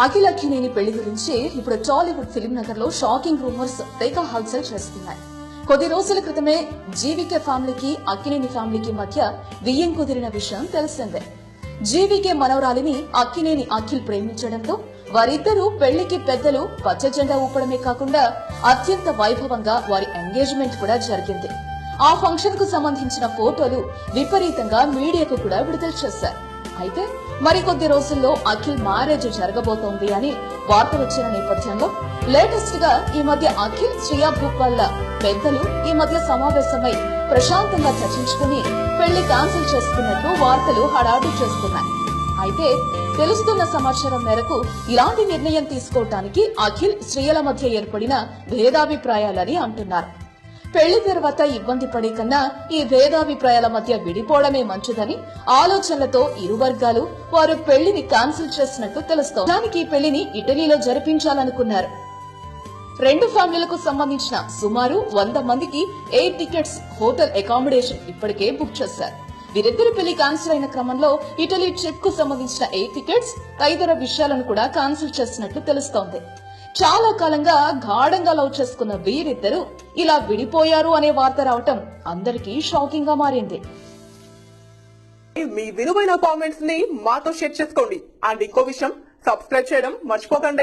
అఖిల్ పెళ్ళి గురించి ఇప్పుడు టాలీవుడ్ ఫిలిం నగర్లో షాకింగ్ రూమర్స్ తెగ హల్చల్ చేస్తున్నాయి. కొద్ది రోజుల క్రితమే జీవికే ఫ్యామిలీకి అక్కినేని ఫ్యామిలీకి మధ్య వియ్యం కుదిరిన విషయం తెలిసిందే. జీవికే మనవరాలిని అక్కినేని అఖిల్ ప్రేమించడంతో వారిద్దరూ పెళ్ళికి పెద్దలు పచ్చ జెండా ఊపడమే కాకుండా అత్యంత వైభవంగా వారి ఎంగేజ్మెంట్ కూడా జరిగింది. ఆ ఫంక్షన్కు సంబంధించిన ఫోటోలు విపరీతంగా మీడియాకు కూడా విడుదల చేశారు అయితే మరికొద్ది రోజుల్లో అఖిల్ మ్యారేజ్ జరగబోతోంది అని వార్త వచ్చిన నేపథ్యంలో లేటెస్ట్గా ఈ మధ్య అఖిల్ శ్రియా భూపాల్ల పెద్దలు ఈ మధ్య సమావేశమై ప్రశాంతంగా చర్చించుకుని పెళ్ళి క్యాన్సిల్ చేసుకున్నట్లు వార్తలు హడాటు చేస్తున్నాయి. అయితే తెలుస్తున్న సమాచారం మేరకు ఇలాంటి నిర్ణయం తీసుకోవటానికి అఖిల్ శ్రీయల మధ్య ఏర్పడిన భేదాభిప్రాయాలని అంటున్నారు. పెళ్ళి తర్వాత ఇబ్బంది పడే కన్నా ఈ భేదాభిప్రాయాల మధ్య విడిపోవడమే మంచిదని ఆలోచనలతో ఇరు వర్గాలు వారు పెళ్ళిని క్యాన్సిల్ చేసినట్టు తెలుస్తోంది. దానికి ఈ పెళ్ళిని ఇటలీలో జరిపించాలనుకున్నారు. రెండు ఫ్యామిలీలకు సంబంధించిన సుమారు వంద మందికి ఎయిర్ టికెట్స్ హోటల్ అకామిడేషన్ ఇప్పటికే బుక్ చేశారు. వీరిద్దరు పెళ్ళి క్యాన్సిల్ అయిన క్రమంలో ఇటలీ ట్రిప్కు సంబంధించిన ఎయిర్ టికెట్స్ తదితర విషయాలను కూడా క్యాన్సిల్ చేసినట్లు తెలుస్తోంది. చాలా కాలంగా గాఢంగా లవ్ చేసుకున్న వీరిద్దరూ ఇలా విడిపోయారు అనే వార్త రావటం అందరికీ షాకింగ్గా మారింది. మీ విలువైన కామెంట్స్ని మాతో షేర్ చేసుకోండి. అండ్ ఇంకో విషయం సబ్స్క్రైబ్ చేయడం మర్చిపోకండి.